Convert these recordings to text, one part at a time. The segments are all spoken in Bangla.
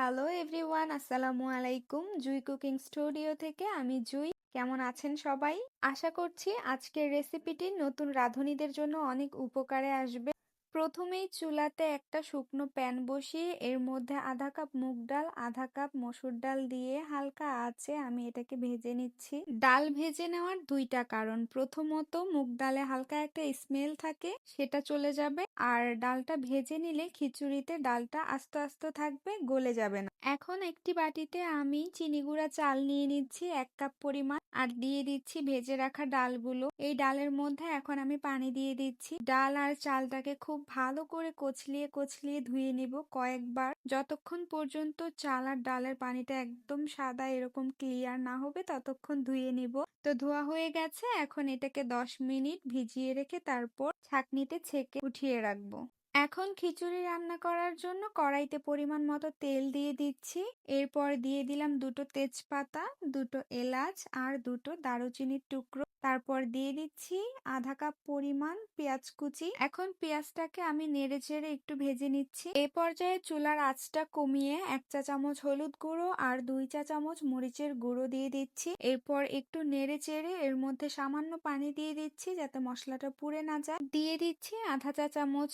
হ্যালো এভরিওয়ান আসসালামু আলাইকুম জুই কুকিং স্টুডিও থেকে আমি জুই কেমন আছেন সবাই? আশা করছি আজকের রেসিপিটি নতুন রাঁধুনিদের জন্য অনেক উপকারে আসবে। প্রথমেই চুলাতে একটা শুকনো প্যান বসিয়ে এর মধ্যে আধা কাপ মুগ ডাল, আধা কাপ মসুর ডাল দিয়ে হালকা আছে আমি এটাকে ভেজে নিচ্ছি। ডাল ভেজে নেওয়ার দুইটা কারণ। প্রথমত, মুগ ডালে হালকা একটা স্মেল থাকে, সেটা চলে যাবে। আর ডালটা ভেজে নিলে খিচুড়িতে ডালটা আস্তে আস্তে থাকবে, গলে যাবে না। এখন একটি বাটিতে আমি চিনি গুঁড়া চাল নিয়ে নিচ্ছি, এক কাপ পরিমাণ। আর দিয়ে দিচ্ছি ভেজে রাখা ডালগুলো। এই ডালের মধ্যে এখন আমি পানি দিয়ে দিচ্ছি। ডাল আর চালটাকে খুব ভালো করে কচলিয়ে কচলিয়ে ধুয়ে নিব কয়েকবার। যতক্ষণ পর্যন্ত চাল আর ডালের পানিটা একদম সাদা এরকম ক্লিয়ার না হবে, ততক্ষণ ধুয়ে নিব। তো ধোয়া হয়ে গেছে, এখন এটাকে দশ মিনিট ভিজিয়ে রেখে তারপর ছাকনিতে ছেঁকে উঠিয়ে রাখব। এখন খিচুড়ি রান্না করার জন্য কড়াইতে পরিমাণ মতো তেল দিয়ে দিচ্ছি। এরপর দিয়ে দিলাম দুটো তেজপাতা, দুটো এলাচ আর দুটো দারুচিনির টুকরো। তারপর দিয়ে দিচ্ছি আধা কাপ পরিমাণ পেঁয়াজ কুচি। এখন পেঁয়াজটাকে আমি নেড়ে চেড়ে একটু ভেজে নিচ্ছি। এ পর্যায়ে চুলার আঁচটা কমিয়ে এক চা চামচ হলুদ গুঁড়ো আর দুই চা চামচ মরিচের গুঁড়ো দিয়ে দিচ্ছি। এরপর একটু নেড়ে চেড়ে এর মধ্যে সামান্য পানি দিয়ে দিচ্ছি যাতে মশলাটা পুড়ে না যায়। দিয়ে দিচ্ছি আধা চা চামচ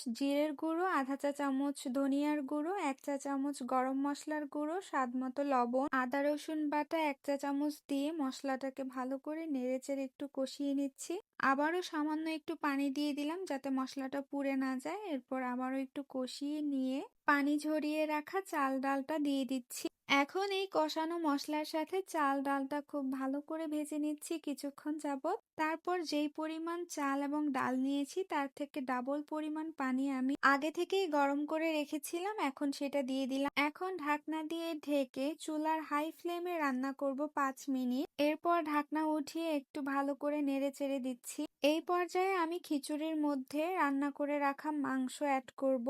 জিরের গুঁড়ো, আধা চা চামচ ধনিয়ার গুঁড়ো, এক চা চামচ গরম মশলার গুঁড়ো, স্বাদ মতো লবণ, আদা, রসুন বাটা, এক চা চামচ দিয়ে মশলাটাকে ভালো করে নেড়েচেড়ে একটু কষিয়ে নিচ্ছি। আবারও সামান্য একটু পানি দিয়ে দিলাম যাতে মশলাটা পুড়ে না যায়। এরপর আবারও একটু কষিয়ে নিয়ে পানি ঝরিয়ে রাখা চাল ডালটা দিয়ে দিচ্ছি। এখন এই কষানো মশলার সাথে চাল ডালটা খুব ভালো করে ভেজে নিচ্ছি কিছুক্ষণ যাবত তারপর যেই পরিমাণ চাল এবং ডাল নিয়েছি তার থেকে ডাবল পরিমাণ পানি আমি আগে থেকেই গরম করে রেখেছিলাম, এখন সেটা দিয়ে দিলাম। এখন ঢাকনা দিয়ে ঢেকে চুলার হাই ফ্লেমে রান্না করব পাঁচ মিনিট। এরপর ঢাকনা উঠিয়ে একটু ভালো করে নেড়ে চেড়ে দিচ্ছি। এই পর্যায়ে আমি খিচুড়ির মধ্যে রান্না করে রাখা মাংস অ্যাড করব।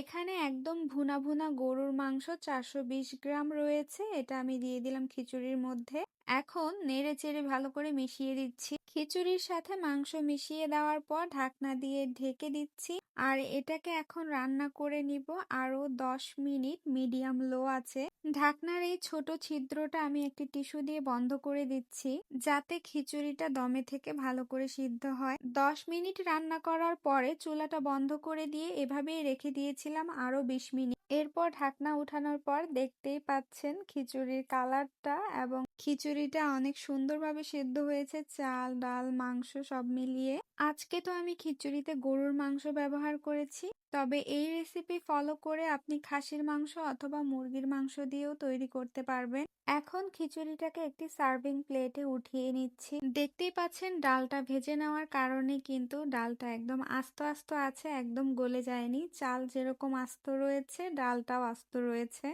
এখানে একদম ভুনা ভুনা গরুর মাংস চারশো বিশ গ্রাম রয়েছে, এটা আমি দিয়ে দিলাম খিচুড়ির মধ্যে। এখন নেড়ে চেড়ে ভালো করে মিশিয়ে দিচ্ছি। খিচুড়ির সাথে মাংস মিশিয়ে দেওয়ার পর ঢাকনা দিয়ে ঢেকে দিচ্ছি। আর এটাকে এখন রান্না করে নিব। আরও দশ মিনিট মিডিয়াম লো আছে। ঢাকনার এই ছোট ছিদ্রটা আমি একটি টিস্যু দিয়ে বন্ধ করে দিচ্ছি, যাতে খিচুড়িটা দমে থেকে ভালো করে সিদ্ধ হয়। দশ মিনিট রান্না করার পরে চুলাটা বন্ধ করে দিয়ে এভাবেই রেখে দিয়েছিলাম আরও বিশ মিনিট। এরপর ঢাকনা উঠানোর পর দেখতেই পাচ্ছেন খিচুড়ির কালারটা এবং খিচুড়িটা অনেক সুন্দরভাবে সেদ্ধ হয়েছে। চাল, ডাল, মাংস সব মিলিয়ে। আজকে তো আমি খিচুড়িতে গরুর মাংস ব্যবহার করেছি। তবে এই রেসিপি ফলো করে আপনি খাসির মাংস অথবা মুরগির মাংস দিয়েও তৈরি করতে পারবেন। এখন খিচুড়িটাকে একটি সার্ভিং প্লেটে উঠিয়ে নিচ্ছি। দেখতেই পাচ্ছেন ডালটা ভেজে নেওয়ার কারণে কিন্তু ডালটা একদম আস্ত আস্ত আছে, একদম গলে যায়নি। চাল যেরকম আস্ত রয়েছে ডালটাও আস্ত রয়েছে।